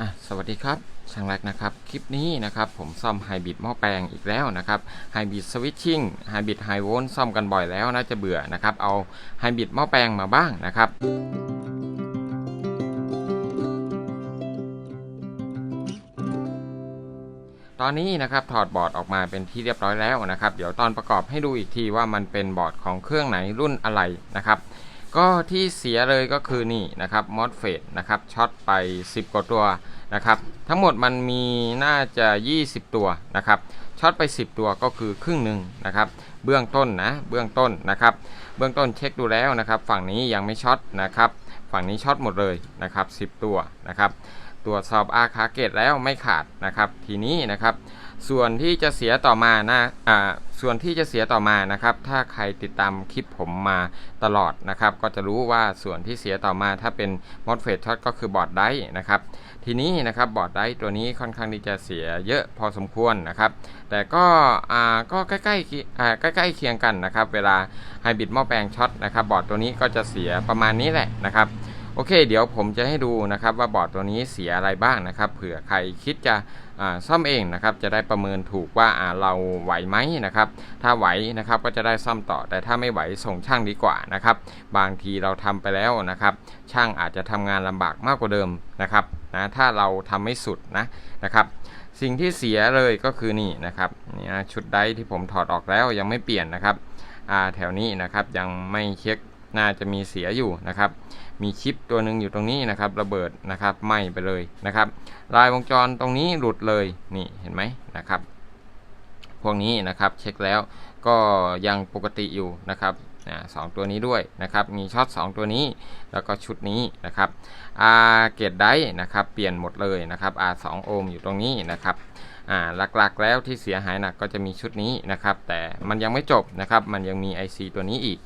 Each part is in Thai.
อะสวัสดีครับช่างแรกนะครับ คลิปนี้นะครับผมซ่อมไฮบริดหม้อแปลงอีกแล้วนะครับไฮบริดสวิตชิ่งไฮบริดไฮโวลต์ซ่อมกันบ่อยแล้วน่าจะเบื่อนะครับ เอาไฮบริดหม้อแปลงมาบ้างนะครับตอนนี้นะครับถอดบอร์ดออกมาเป็นที่เรียบร้อยแล้วนะครับ เดี๋ยวตอนประกอบให้ดูอีกทีว่ามันเป็นบอร์ดของเครื่องไหนรุ่นอะไรนะครับ ก็ที่เสียเลยก็คือนี่นะครับมอสเฟตนะครับช็อตไป 10 กว่าตัวนะครับทั้งหมดมันมีน่าจะ 20 ตัวนะครับช็อตไป 10 ตัวก็คือครึ่งหนึ่งนะครับเบื้องต้นนะเบื้องต้นนะครับเบื้องต้นเช็คดูแล้วนะครับฝั่งนี้ยังไม่ช็อตนะครับฝั่งนี้ช็อตหมดเลยนะครับ10 ตัวนะครับตรวจสอบอาคาเกตแล้วไม่ขาดนะครับทีนี้นะครับ ส่วนที่จะเสียต่อมานะอ่าส่วนที่จะเสียต่อมานะครับ ถ้าใครติดตามคลิปผมมาตลอดนะครับ ก็จะรู้ว่าส่วนที่เสียต่อมาถ้าเป็นมอสเฟตช็อตก็คือบอร์ดไดนะครับ ทีนี้นะครับบอร์ดไดตัวนี้ค่อนข้างที่จะเสียเยอะพอสมควรนะครับ แต่ก็อ่าก็ใกล้ๆอ่าใกล้เคียงกันนะครับ เวลาไฮบริดหม้อแปลงช็อตนะครับ บอร์ดตัวนี้ก็จะเสียประมาณนี้แหละนะครับโอเค เดี๋ยวผมจะให้ดูนะครับว่าบอร์ดตัวนี้เสียอะไรบ้างนะครับ เผื่อใครคิดจะ ซ่อมเองนะครับจะได้ประเมินถูกว่าอ่าเราไหวไหมนะครับถ้าไหวนะครับก็จะได้ซ่อมต่อ แต่ถ้าไม่ไหวส่งช่างดีกว่านะครับบางทีเราทำไปแล้วนะครับ ช่างอาจจะทำงานลำบากมากกว่าเดิมนะครับนะถ้าเราทำไม่สุดนะนะครับสิ่งที่เสียเลยก็คือนี่นะครับนี่ชุดไดที่ผมถอดออกแล้วยังไม่เปลี่ยนนะครับอ่าแถวนี้นะครับยังไม่เช็คน่าจะมีเสียอยู่นะครับ มีชิปตัวหนึ่งอยู่ตรงนี้นะครับระเบิดนะครับไหม้ไปเลยนะครับลายวงจรตรงนี้หลุดเลยนี่เห็นไหมนะครับพวกนี้นะครับเช็คแล้วก็ยังปกติอยู่นะครับอ่าสองตัวนี้ด้วยนะครับมีช็อต2ตัวนี้แล้วก็ชุดนี้นะครับอาเกตได้นะครับเปลี่ยนหมดเลยนะครับอาสโอห์มอยู่ตรงนี้นะครับอ่าหลักๆแล้วที่เสียหายหนักก็จะมีชุดนี้นะครับแต่มันยังไม่จบนะครับมันยังมี IC ตัวนี้อีก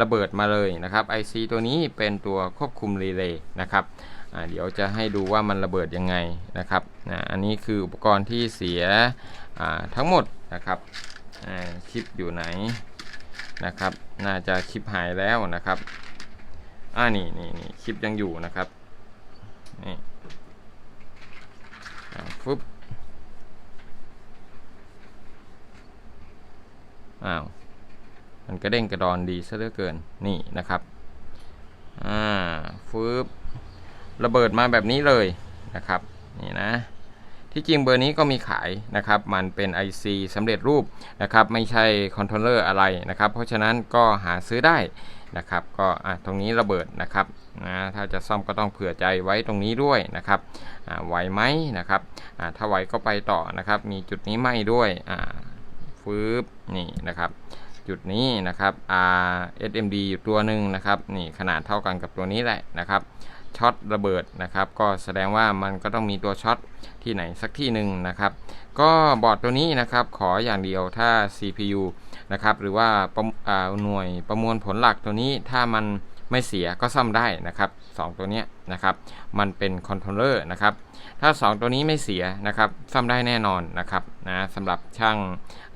ระเบิดมาเลยนะครับ IC ตัวนี้เป็นตัวควบคุมรีเลย์นะครับเดี๋ยวจะให้ดูว่ามันระเบิดยังไงนะครับอันนี้คืออุปกรณ์ที่เสียทั้งหมดนะครับอ่าชิปอยู่ไหนนะครับ น่าจะชิปหายแล้วนะครับอ่านี่นี่นี่ชิปยังอยู่นะครับนี่ฟึบอ้าว มันกระเด้งกระดอนดีซะเหลือเกินนี่นะครับอ่าฟืบระเบิดมาแบบนี้เลยนะครับนี่นะที่จริงเบอร์นี้ก็มีขายนะครับ มันเป็น IC สำเร็จรูปนะครับ ไม่ใช่คอนโทรลเลอร์อะไรนะครับ เพราะฉะนั้นก็หาซื้อได้นะครับ ก็อะตรงนี้ระเบิดนะครับนะถ้าจะซ่อมก็ต้องเผื่อใจไว้ตรงนี้ด้วยนะครับอ่าไหวไหมนะครับอ่าถ้าไหวก็ไปต่อนะครับ มีจุดนี้ไหมด้วยอ่าฟืบนี่นะครับ จุดนี้นะครับ R SMD อยู่ตัวหนึ่งนะครับนี่ขนาดเท่ากันกับตัวนี้แหละนะครับช็อตระเบิดนะครับ ก็แสดงว่ามันก็ต้องมีตัวช็อตที่ไหนสักที่หนึ่งนะครับ ก็บอร์ดตัวนี้นะครับ ขออย่างเดียวถ้า CPU นะครับ หรือว่าอ่าหน่วยประมวลผลหลักตัวนี้ถ้ามันไม่เสียก็ซ่อมได้นะครับสองตัวนี้นะครับ มันเป็นคอนโทรลเลอร์นะครับ ถ้า 2 ตัวนี้ไม่เสียนะครับ ซ่อมได้แน่นอนนะครับนะสำหรับช่าง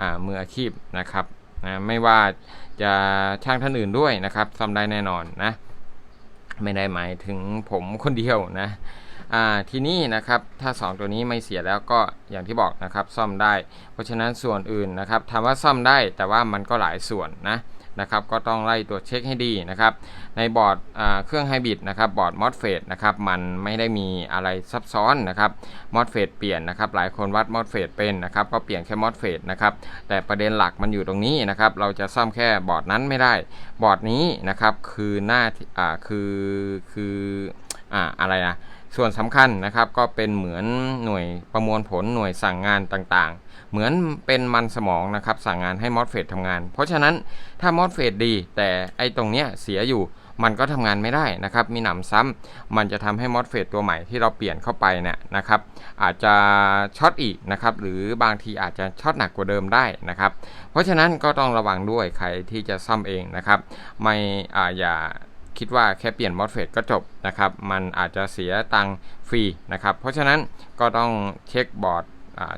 อ่ามืออาชีพนะครับ นะไม่ว่าจะช่างท่านอื่นด้วยนะครับซ่อมได้แน่นอนนะ ไม่ได้หมายถึงผมคนเดียวนะทีนี้นะครับถ้า 2 ตัวนี้ไม่เสียแล้วก็อย่างที่บอกนะครับซ่อมได้ เพราะฉะนั้นส่วนอื่นนะครับถามว่าซ่อมได้แต่ว่ามันก็หลายส่วนนะ นะครับก็ต้องไล่ตรวจเช็คให้ดีนะครับ ในบอร์ดเครื่องไฮบริดนะครับบอร์ดมอสเฟตนะครับมันไม่ได้มีอะไรซับซ้อนนะครับมอสเฟตเปลี่ยนนะครับหลายคนวัดมอสเฟตเป็นนะครับก็เปลี่ยนแค่มอสเฟตนะครับแต่ประเด็นหลักมันอยู่ตรงนี้นะครับเราจะซ่อมแค่บอร์ดนั้นไม่ได้ บอร์ดนี้นะครับคือหน้าที่อ่าคือคืออ่าอะไรนะ ส่วนสำคัญนะครับก็เป็นเหมือนหน่วยประมวลผลหน่วยสั่งงานต่างๆ เหมือนเป็นมันสมองนะครับสั่งงานให้มอสเฟตทำงาน เพราะฉะนั้นถ้ามอสเฟตดี แต่ไอ้ตรงเนี้ยเสียอยู่มันก็ทำงานไม่ได้นะครับ มีหนำซ้ำมันจะทำให้มอสเฟตตัวใหม่ที่เราเปลี่ยนเข้าไปเนี่ยนะครับ อาจจะช็อตอีกนะครับ หรือบางทีอาจจะช็อตหนักกว่าเดิมได้นะครับ เพราะฉะนั้นก็ต้องระวังด้วยใครที่จะซ่อมเองนะครับ ไม่อาอย่า คิดว่าแค่เปลี่ยนมอสเฟตก็จบนะครับ มันอาจจะเสียตังค์ฟรีนะครับ เพราะฉะนั้นก็ต้องเช็คบอร์ด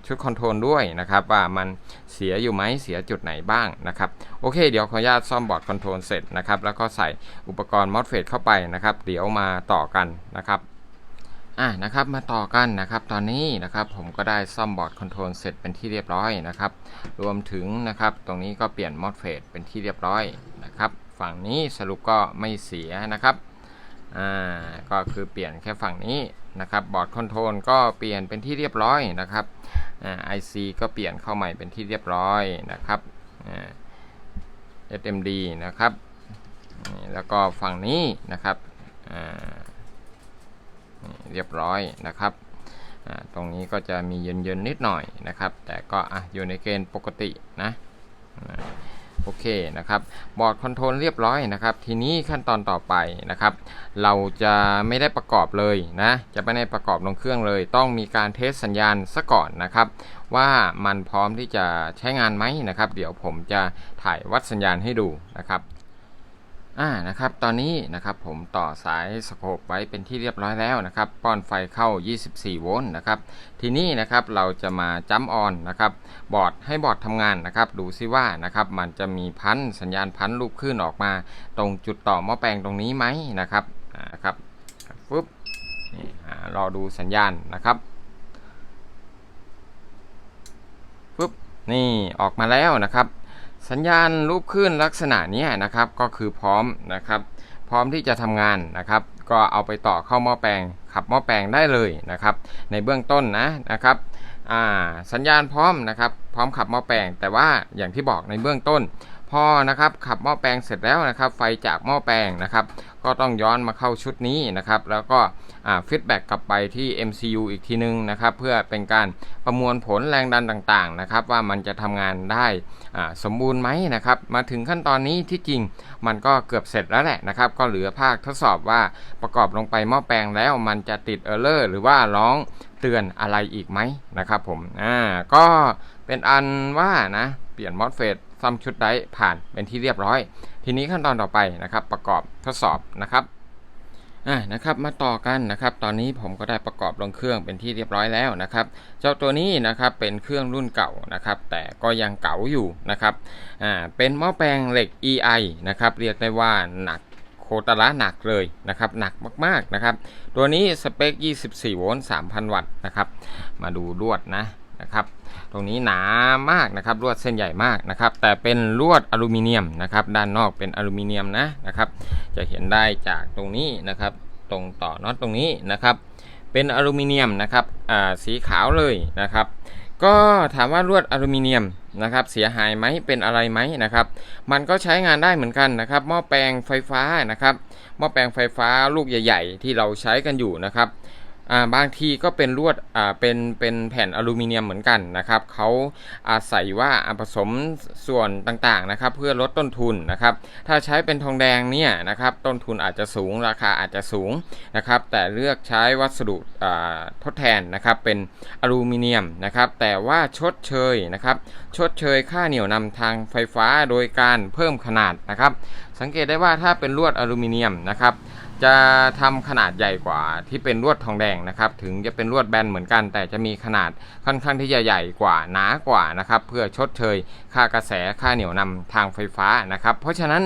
ชุดคอนโทรลด้วยนะครับ ว่ามันเสียอยู่ไหมเสียจุดไหนบ้างนะครับ โอเค เดี๋ยวขออนุญาตซ่อมบอร์ดคอนโทรลเสร็จนะครับ แล้วก็ใส่อุปกรณ์มอสเฟตเข้าไปนะครับ เดี๋ยวมาต่อกันนะครับอะนะครับมาต่อกันนะครับ ตอนนี้นะครับผมก็ได้ซ่อมบอร์ดคอนโทรลเสร็จเป็นที่เรียบร้อยนะครับ รวมถึงนะครับ ตรงนี้ก็เปลี่ยนมอดเฟดเป็นที่เรียบร้อยนะครับ ฝั่งนี้สรุปก็ไม่เสียนะครับ อ่า ก็คือเปลี่ยนแค่ฝั่งนี้นะครับ บอร์ดคอนโทรลก็เปลี่ยนเป็นที่เรียบร้อยนะครับ อ่า IC ก็เปลี่ยนเข้าใหม่เป็นที่เรียบร้อยนะครับ อ่า SMD นะครับ แล้วก็ฝั่งนี้นะครับ อ่า เรียบร้อยนะครับอ่าตรงนี้ก็จะมีเย็นๆนิดหน่อยนะครับ แต่ก็อะอยู่ในเกณฑ์ปกตินะ โอเคนะครับบอร์ดคอนโทรลเรียบร้อยนะครับ ทีนี้ขั้นตอนต่อไปนะครับ เราจะไม่ได้ประกอบเลยนะจะไม่ได้ประกอบลงเครื่องเลย ต้องมีการเทสสัญญาณซะก่อนนะครับ ว่ามันพร้อมที่จะใช้งานไหมนะครับ เดี๋ยวผมจะถ่ายวัดสัญญาณให้ดูนะครับ อ่านะครับตอนนี้นะครับผมต่อสายสโคปไว้เป็นที่เรียบร้อยแล้วนะครับป้อนไฟเข้า 24 โวลต์นะครับทีนี้นะครับเราจะมาจัมออนนะครับบอร์ดให้บอร์ดทำงานนะครับดูซิว่านะครับมันจะมีพันสัญญาณพันลูกขึ้นออกมา ตรงจุดต่อหม้อแปลงตรงนี้ไหมนะครับอ่านะครับฟึบนี่รอดูสัญญาณนะครับฟึบนี่ออกมาแล้วนะครับ สัญญาณรูปขึ้นลักษณะนี้นะครับก็คือพร้อมนะครับ พร้อมที่จะทำงานนะครับ ก็เอาไปต่อเข้าหม้อแปลงขับหม้อแปลงได้เลยนะครับ ในเบื้องต้นนะนะครับสัญญาณพร้อมนะครับ พร้อมขับหม้อแปลง แต่ว่าอย่างที่บอกในเบื้องต้น พอนะครับขับหม้อแปลงเสร็จแล้วนะครับ ไฟจากหม้อแปลงนะครับก็ต้องย้อนมาเข้าชุดนี้นะครับ แล้วก็ฟีดแบ็กกลับไปที่ MCU อีกทีนึงนะครับ เพื่อเป็นการประมวลผลแรงดันต่างๆนะครับ ว่ามันจะทำงานได้สมบูรณ์ไหมนะครับ มาถึงขั้นตอนนี้ที่จริงมันก็เกือบเสร็จแล้วแหละนะครับ ก็เหลือภาคทดสอบว่าประกอบลงไปหม้อแปลงแล้วมันจะติดเออร์เลอร์หรือว่าร้องเตือนอะไรอีกไหมนะครับผม อ่า ก็เป็นอันว่านะ เปลี่ยนมอสเฟตซ่อมชุดได้ผ่านเป็นที่เรียบร้อย ทีนี้ขั้นตอนต่อไปนะครับ ประกอบทดสอบนะครับอ่านะครับมาต่อกันนะครับ ตอนนี้ผมก็ได้ประกอบลงเครื่องเป็นที่เรียบร้อยแล้วนะครับ เจ้าตัวนี้นะครับเป็นเครื่องรุ่นเก่านะครับ แต่ก็ยังเก่าอยู่นะครับอ่าเป็นหม้อแปลงเหล็ก EI นะครับ เรียกได้ว่าหนักโคตรละหนักเลยนะครับ หนักมากๆนะครับ ตัวนี้สเปค 24 โวลต์ 3,000 วัตต์นะครับ มาดูลวดนะนะครับ รงนี้หนามากนะครับลวดเส้นใหญ่มากนะครับ แต่เป็นลวดอลูมิเนียมนะครับ ด้านนอกเป็นอลูมิเนียมนะนะครับ จะเห็นได้จากตรงนี้นะครับ ตรงต่อน็อตตรงนี้นะครับ เป็นอลูมิเนียมนะครับอ่าสีขาวเลยนะครับ ก็ถามว่าลวดอลูมิเนียมนะครับ เสียหายไหมเป็นอะไรไหมนะครับ มันก็ใช้งานได้เหมือนกันนะครับ หม้อแปลงไฟฟ้านะครับ หม้อแปลงไฟฟ้าลูกใหญ่ ๆ ที่เราใช้กันอยู่นะครับ บางทีก็เป็นลวดอ่าเป็นเป็นแผ่นอลูมิเนียมเหมือนกันนะครับเขาอาศัยว่าผสมส่วนต่างๆนะครับ เพื่อลดต้นทุนนะครับ ถ้าใช้เป็นทองแดงเนี่ยนะครับต้นทุนอาจจะสูงราคาอาจจะสูงนะครับ แต่เลือกใช้วัสดุอ่าทดแทนนะครับเป็นอลูมิเนียมนะครับ แต่ว่าชดเชยนะครับชดเชยค่าเหนี่ยวนำทางไฟฟ้าโดยการเพิ่มขนาดนะครับ สังเกตได้ว่าถ้าเป็นลวดอลูมิเนียมนะครับ จะทำขนาดใหญ่กว่าที่เป็นลวดทองแดงนะครับ ถึงจะเป็นลวดแบนเหมือนกัน แต่จะมีขนาดค่อนข้างที่จะใหญ่กว่าหนากว่านะครับ เพื่อชดเชยค่ากระแสค่าเหนี่ยวนำทางไฟฟ้านะครับ เพราะฉะนั้น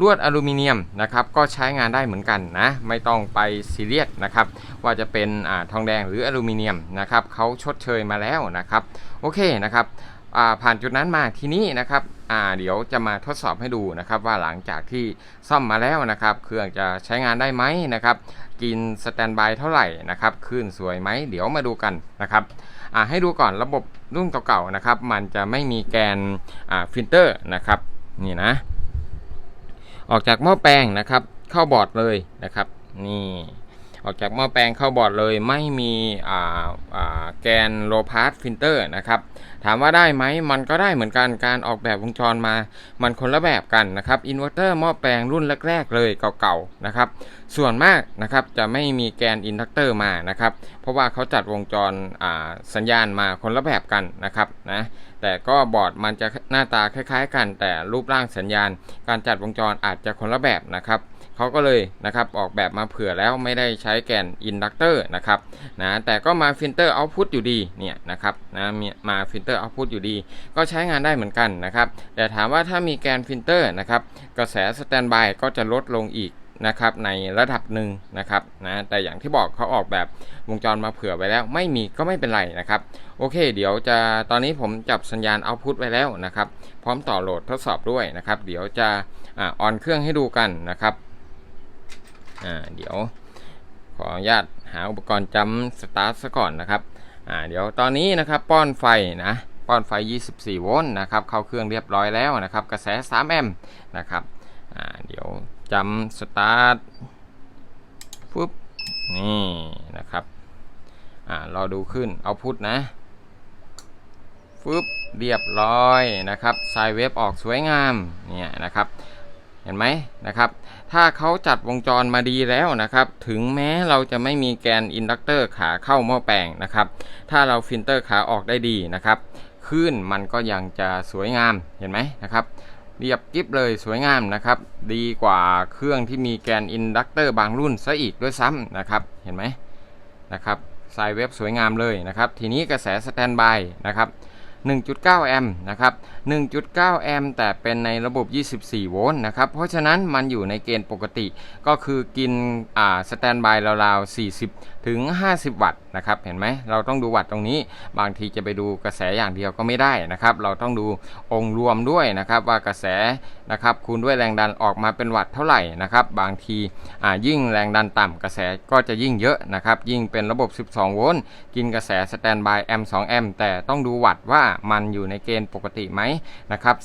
ลวดอลูมิเนียมนะครับก็ใช้งานได้เหมือนกันนะไม่ต้องไปซีเรียสนะครับว่าจะเป็นอทองแดงหรืออลูมิเนียมนะครับเขาชดเชยมาแล้วนะครับโอเคนะครับผ่านจุดนั้นมาทีนี้นะครับ อ่าเดี๋ยวจะมาทดสอบให้ดูนะครับว่าหลังจากที่ซ่อมมาแล้วนะครับ เครื่องจะใช้งานได้ไหมนะครับ กินสแตนบายเท่าไหร่นะครับคลื่นสวยไหมเดี๋ยวมาดูกันนะครับอ่าให้ดูก่อนระบบรุ่นเก่าๆนะครับ มันจะไม่มีแกนอ่าฟิลเตอร์นะครับนี่นะ ออกจากหม้อแปลงนะครับ เข้าบอร์ดเลยนะครับ นี่ ออกจากหม้อแปลงเข้าบอร์ดเลยไม่มีแกนโลพาสฟิลเตอร์นะครับ ถามว่าได้ไหมมันก็ได้เหมือนกันการออกแบบวงจรมา มันคนละแบบกันนะครับอินเวอร์เตอร์หม้อแปลงรุ่นแรก ๆ เลยเก่าๆนะครับ ส่วนมากนะครับจะไม่มีแกนอินดักเตอร์มานะครับ เพราะว่าเขาจัดวงจรสัญญาณมาคนละแบบกันนะครับนะแต่ก็บอร์ดมันจะหน้าตาคล้าย ๆ กัน แต่รูปร่างสัญญาณ การจัดวงจรอาจจะคนละแบบนะครับ เขาก็เลยนะครับออกแบบมาเผื่อแล้วไม่ได้ใช้แกนอินดักเตอร์นะครับนะแต่ก็มาฟิลเตอร์เอาพุตอยู่ดีเนี่ยนะครับนะมีมาฟิลเตอร์เอาพุตอยู่ดี ก็ใช้งานได้เหมือนกันนะครับแต่ถามว่าถ้ามีแกนฟิลเตอร์นะครับกระแสสแตนบายก็จะลดลงอีกนะครับในระดับหนึ่งนะครับนะแต่อย่างที่บอกเขาออกแบบวงจรมาเผื่อไว้แล้ว ไม่มีก็ไม่เป็นไรนะครับ โอเค เดี๋ยวจะตอนนี้ผมจับสัญญาณเอาพุทไว้แล้วนะครับ พร้อมต่อโหลดทดสอบด้วยนะครับ เดี๋ยวจะออนเครื่องให้ดูกันนะครับ อ่าเดี๋ยวขออนุญาตหาอุปกรณ์จำสตาร์ทซะก่อนนะครับอ่าเดี๋ยวตอนนี้นะครับป้อนไฟนะป้อนไฟ 24 โวลต์นะครับเข้าเครื่องเรียบร้อยแล้วนะครับกระแส 3 แอมป์นะครับอ่าเดี๋ยวจำสตาร์ทปุ๊บนี่นะครับอ่ารอดูขึ้นเอาพุทนะฟึบเรียบร้อยนะครับไซเวฟออกสวยงามเนี่ยนะครับ เห็นไหมนะครับ ถ้าเขาจัดวงจรมาดีแล้วนะครับ ถึงแม้เราจะไม่มีแกนอินดักเตอร์ขาเข้าหม้อแปลงนะครับ ถ้าเราฟิลเตอร์ขาออกได้ดีนะครับคลื่นมันก็ยังจะสวยงามเห็นไหมนะครับเรียบกริบเลยสวยงามนะครับ ดีกว่าเครื่องที่มีแกนอินดักเตอร์บางรุ่นซะอีกด้วยซ้ำนะครับ เห็นไหมนะครับไซเวฟสวยงามเลยนะครับ ทีนี้กระแสสแตนบายนะครับ 1.9 แอมป์นะครับ 1.9 แอมป์แต่เป็นในระบบ 24 โวลต์นะครับ เพราะฉะนั้นมันอยู่ในเกณฑ์ปกติก็คือกินอ่าสแตนบายราวๆ 40 ถึง 50 วัตต์นะครับเห็นไหมเราต้องดูวัตต์ตรงนี้ บางทีจะไปดูกระแสอย่างเดียวก็ไม่ได้นะครับ เราต้องดูองค์รวมด้วยนะครับ ว่ากระแสนะครับคูณด้วยแรงดันออกมาเป็นวัตต์เท่าไหร่นะครับ บางทีอ่ายิ่งแรงดันต่ำกระแสก็จะยิ่งเยอะนะครับ ยิ่งเป็นระบบ 12 โวลต์กินกระแสสแตนบายแอมป์2แอมป์แต่ต้องดูวัตต์ว่ามันอยู่ในเกณฑ์ปกติไหมนะครับ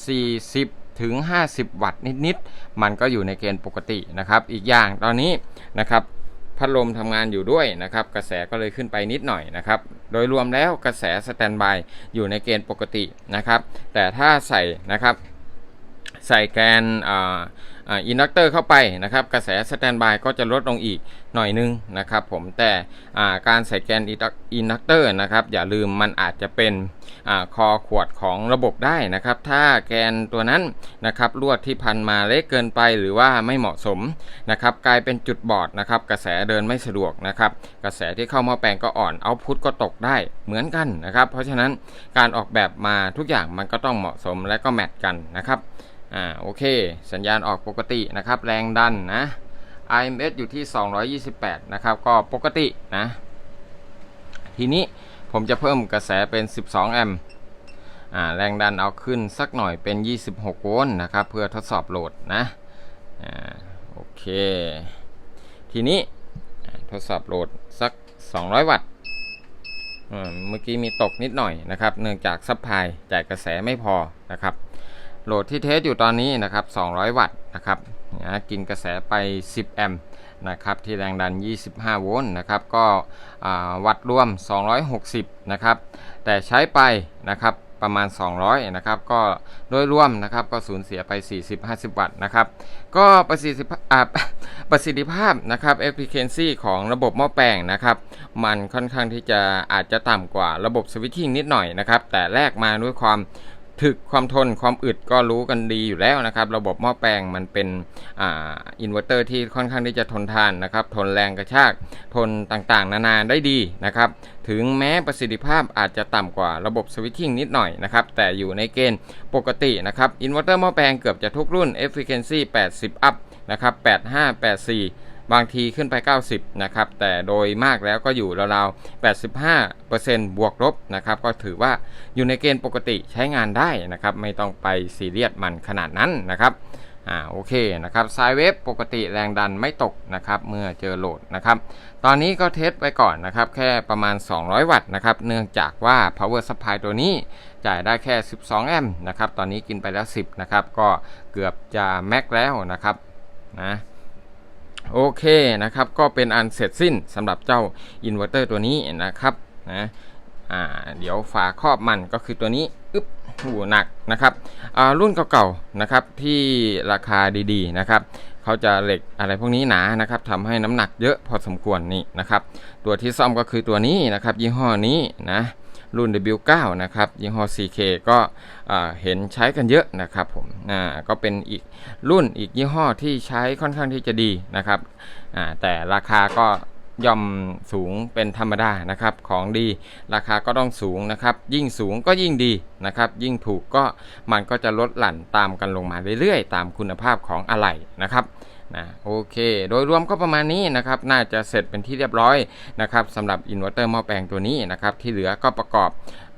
40ถึง 50 วัตต์นิด ๆ มันก็อยู่ในเกณฑ์ปกตินะครับ อีกอย่างตอนนี้นะครับ พัดลมทำงานอยู่ด้วยนะครับ กระแสก็เลยขึ้นไปนิดหน่อยนะครับ โดยรวมแล้วกระแสสแตนบายอยู่ในเกณฑ์ปกตินะครับ แต่ถ้าใส่นะครับ ใส่แกน อินดักเตอร์เข้าไปนะครับ กระแสสแตนบายก็จะลดลงอีกหน่อยนึงนะครับผมแต่การใส่แกนอินดักเตอร์นะครับอย่าลืมมันอาจจะเป็นอคอขวดของระบบได้นะครับ ถ้าแกนตัวนั้นนะครับลวดที่พันมาเล็กเกินไปหรือว่าไม่เหมาะสมนะครับกลายเป็นจุดบอดนะครับกระแสเดินไม่สะดวกนะครับกระแสที่เข้ามาแปลงก็อ่อนเอาพุทก็ตกได้เหมือนกันนะครับ เพราะฉะนั้นการออกแบบมาทุกอย่างมันก็ต้องเหมาะสมและก็แมทกันนะครับ อ่าโอเค สัญญาณออกปกตินะครับ แรงดันนะ IMS อยู่ที่ 228 นะครับ ก็ปกตินะ ทีนี้ผมจะเพิ่มกระแสเป็น 12 แอมป์อ่าแรงดันเอาขึ้นสักหน่อยเป็น 26 โวลต์นะครับ เพื่อทดสอบโหลดนะอ่าโอเค ทีนี้ทดสอบโหลดสัก 200 วัตต์เมื่อกี้มีตกนิดหน่อยนะครับ เนื่องจากซัพพลายจ่ายกระแสไม่พอนะครับ โหลดที่เทสอยู่ตอนนี้นะครับ 200 วัตต์นะครับนะกินกระแสไป 10 แอมป์นะครับที่แรงดัน 25 โวลต์นะครับก็วัตต์รวม 260 นะครับ แต่ใช้ไปนะครับประมาณ 200 นะครับ ก็โดยรวมนะครับก็สูญเสียไป 40-50 วัตต์นะครับ ก็ประสิทธิภาพประสิทธิภาพนะครับ efficiency ของระบบหม้อแปลงนะครับ มันค่อนข้างที่จะอาจจะต่ำกว่าระบบสวิตชิ่งนิดหน่อยนะครับ แต่แลกมาด้วยความ ถึกความทนความอึดก็รู้กันดีอยู่แล้วนะครับ ระบบหม้อแปลงมันเป็นอ่าอินเวอร์เตอร์ที่ค่อนข้างที่จะทนทานนะครับ ทนแรงกระชากทนต่างๆ นานาได้ดีนะครับ ถึงแม้ประสิทธิภาพอาจจะต่ำกว่าระบบสวิตชิ่งนิดหน่อยนะครับ แต่อยู่ในเกณฑ์ปกตินะครับอินเวอร์เตอร์หม้อแปลงเกือบจะทุกรุ่น efficiency 80 up นะครับ85 84 บางทีขึ้นไป 90 นะครับ แต่โดยมากแล้วก็อยู่ราวๆ 85%บวกลบนะครับ ก็ถือว่าอยู่ในเกณฑ์ปกติใช้งานได้นะครับ ไม่ต้องไปซีเรียสมันขนาดนั้นนะครับอ่าโอเคนะครับสายเวฟปกติแรงดันไม่ตกนะครับเมื่อเจอโหลดนะครับ ตอนนี้ก็เทสไปก่อนนะครับ แค่ประมาณ 200 วัตต์นะครับ เนื่องจากว่า power supply ตัวนี้จ่ายได้แค่ 12 แอมป์นะครับ ตอนนี้กินไปแล้ว 10 นะครับ ก็เกือบจะแม็กแล้วนะครับนะ โอเคนะครับ ก็เป็นอันเสร็จสิ้นสำหรับเจ้าอินเวอร์เตอร์ตัวนี้นะครับนะอ่าเดี๋ยวฝาครอบมันก็คือตัวนี้อึ๊บหูหนักนะครับอ่ารุ่นเก่าๆนะครับที่ราคาดีๆนะครับเขาจะเหล็กอะไรพวกนี้หนานะครับทำให้น้ำหนักเยอะพอสมควรนี่นะครับ ตัวที่ซ่อมก็คือตัวนี้นะครับ ยี่ห้อนี้นะ รุ่น W9 นะครับยี่ห้อ CK ก็เห็นใช้กันเยอะนะครับผมก็เป็นอีกรุ่นอีกยี่ห้อที่ใช้ค่อนข้างที่จะดีนะครับแต่ราคาก็ ย่อมสูงเป็นธรรมดานะครับของดีราคาก็ต้องสูงนะครับ ยิ่งสูงก็ยิ่งดีนะครับ ยิ่งถูกก็มันก็จะลดหลั่นตามกันลงมาเรื่อยๆ ตามคุณภาพของอะไหล่นะครับนะโอเค โดยรวมก็ประมาณนี้นะครับ น่าจะเสร็จเป็นที่เรียบร้อยนะครับสำหรับอินเวอร์เตอร์หม้อแปลงตัวนี้นะครับ ที่เหลือก็ประกอบ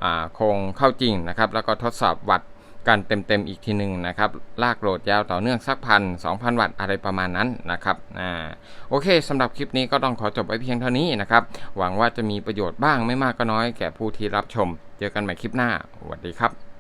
อโครงเข้าจริงนะครับ แล้วก็ทดสอบวัด กันเต็มๆอีกทีหนึ่งนะครับ ลากโหลดยาวต่อเนื่องสักพันสองพันวัตต์อะไรประมาณนั้นนะครับอ่าโอเคสำหรับคลิปนี้ก็ต้องขอจบไว้เพียงเท่านี้นะครับ หวังว่าจะมีประโยชน์บ้างไม่มากก็น้อยแก่ผู้ที่รับชม เจอกันใหม่คลิปหน้าสวัสดีครับ